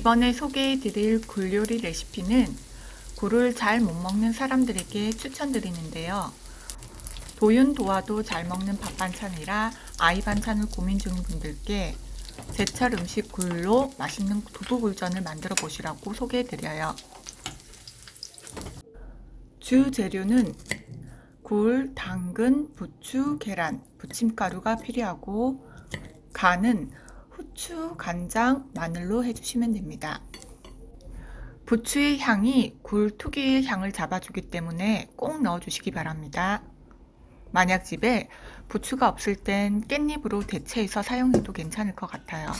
이번에 소개해 드릴 굴 요리 레시피는 굴을 잘 못 먹는 사람들에게 추천드리는데요. 도윤 도와도 잘 먹는 밥 반찬이라 아이 반찬을 고민 중인 분들께 제철 음식 굴로 맛있는 두부굴전을 만들어 보시라고 소개해 드려요. 주 재료는 굴, 당근, 부추, 계란, 부침가루가 필요하고 간은 후추, 간장, 마늘로 해주시면 됩니다. 부추의 향이 굴 특유의 향을 잡아주기 때문에 꼭 넣어주시기 바랍니다. 만약 집에 부추가 없을 땐 깻잎으로 대체해서 사용해도 괜찮을 것 같아요.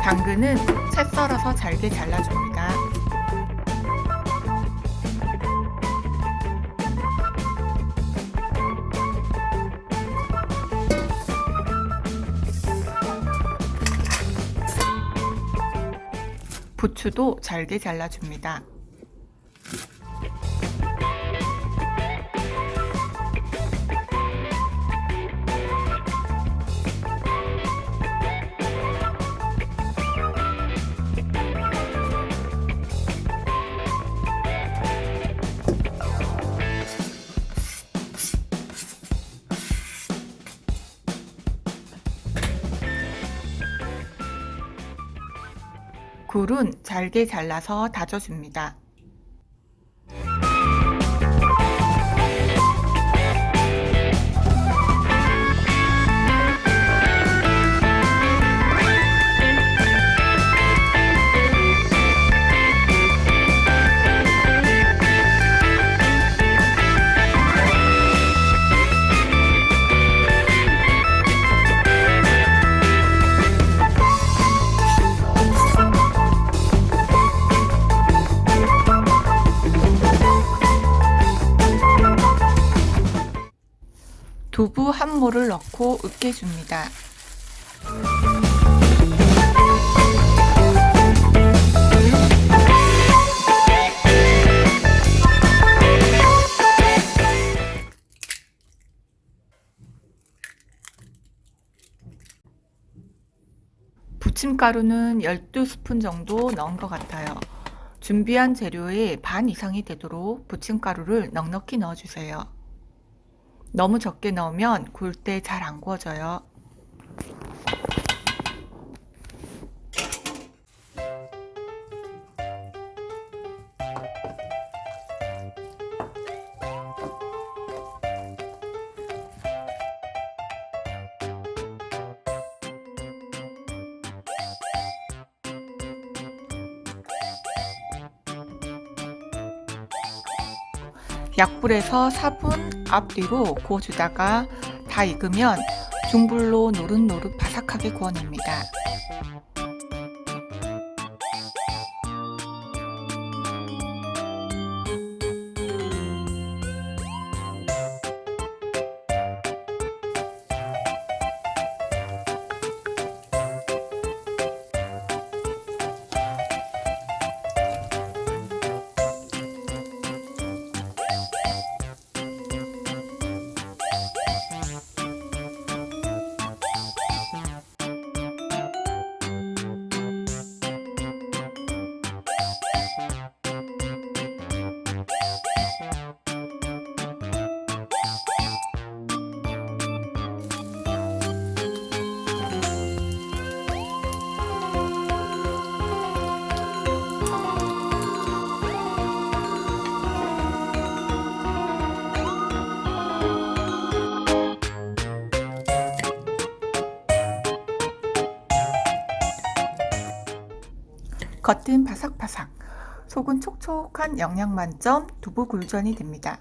당근은 채 썰어서 잘게 잘라줍니다. 부추도 잘게 잘라줍니다. 굴은 잘게 잘라서 다져줍니다. 두부 한 모를 넣고 으깨줍니다. 부침가루는 12스푼 정도 넣은 것 같아요. 준비한 재료의 반 이상이 되도록 부침가루를 넉넉히 넣어주세요. 너무 적게 넣으면 구울 때잘 안 구워져요. 약불에서 4분 앞뒤로 구워주다가 다 익으면 중불로 노릇노릇 바삭하게 구워냅니다. 겉은 바삭바삭, 속은 촉촉한 영양 만점 두부 굴전이 됩니다.